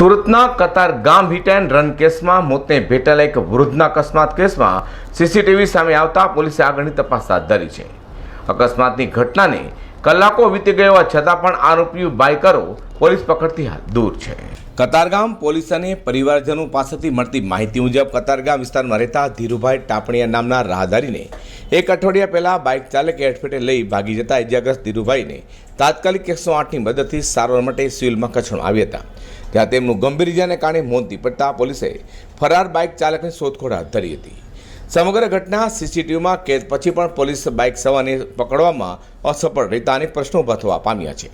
સુરતના કતાર ગામ hit and run કેસમાં મોતને ભેટેલા એક વૃદ્ધના અકસ્માત કેસમાં સીસીટીવી સામે આવતા પોલીસે આગળની તપાસ હાથ ધરી છે. અકસ્માતની ઘટનાને કલાકો વીતી ગયા છતાં પણ આરોપીઓ બાઇકરો પોલીસ પકડથી દૂર છે. કતારગામ પોલીસ અને પરિવારજનો પાસેથી મળતી માહિતી મુજબ કતારગામ વિસ્તારમાં રહેતા ધીરુભાઈ ટાપણીયા નામના રાહદારીને એક અઠવાડિયા પહેલા બાઇક ચાલકે હેઠફેટે લઈ ભાગી જતા ઇજાગ્રસ્ત ધીરુભાઈને તાત્કાલિક એકસો આઠની મદદથી સારવાર માટે સિવિલમાં ખસેડવામાં આવ્યા હતા. ત્યાં તેમનું ગંભીર ઇજાને કારણે મોત નીપજતા પોલીસે ફરાર બાઇક ચાલકની શોધખોળ હાથ ધરી હતી. સમગ્ર ઘટના સીસીટીવીમાં કેદ પછી પણ પોલીસ બાઇક સવારને પકડવામાં અસફળ રહેતા અનેક પ્રશ્નો ઊભા થવા પામ્યા છે.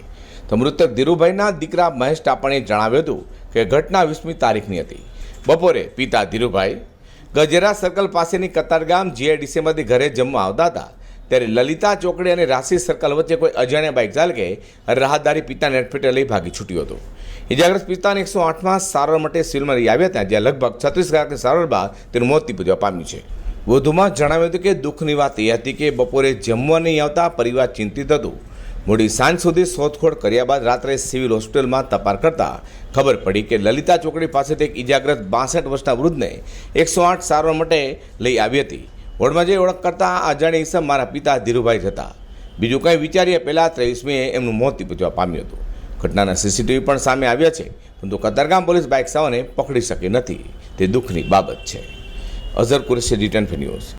તો મૃતક ધીરુભાઈના દીકરા મહેશ ટાપણે જણાવ્યું હતું કે ઘટના વીસમી તારીખની હતી. બપોરે પિતા ધીરુભાઈ ગજેરા સર્કલ પાસેની કતારગામ જીઆઈડીસીમાંથી ઘરે જમવા આવતા હતા. ત્યારે લલિતા ચોકડી અને રાશિ સર્કલ વચ્ચે કોઈ અજાણ્યા બાઇક ચાલકે રાહદારી પિતાને હેઠફેટે લઈ ભાગી છૂટ્યો હતો. ઇજાગ્રસ્ત પિતાને એકસો આઠમાં સારવાર માટે સિવિલમાં આવ્યા હતા, જ્યાં લગભગ છત્રીસ કલાકની સારવાર બાદ તેનું મોત નીપજવા પામ્યું છે. વધુમાં જણાવ્યું હતું કે દુઃખની વાત એ હતી કે બપોરે જમવા નહીં આવતા પરિવાર ચિંતિત હતું. મોડી સાંજ સુધી શોધખોળ કર્યા બાદ રાત્રે સિવિલ હોસ્પિટલમાં તપાસ કરતા ખબર પડી કે લલિતા ચોકડી પાસેથી એક ઇજાગ્રસ્ત બાસઠ વર્ષના વૃદ્ધને એકસો આઠ સારવાર માટે લઈ આવી હતી. વોર્ડમાં જઈ ઓળખ કરતા આ અજાણી ઈસમ મારા પિતા ધીરુભાઈ હતા. બીજું કંઈ વિચારીએ પહેલાં ત્રેવીસમીએ એમનું મોત નીપજવા પામ્યું હતું. ઘટનાના સીસીટીવી પણ સામે આવ્યા છે, પરંતુ કતારગામ પોલીસ બાઇક સાવને પકડી શકી નથી. તે દુઃખની બાબત છે. Azhar Qureshi return news.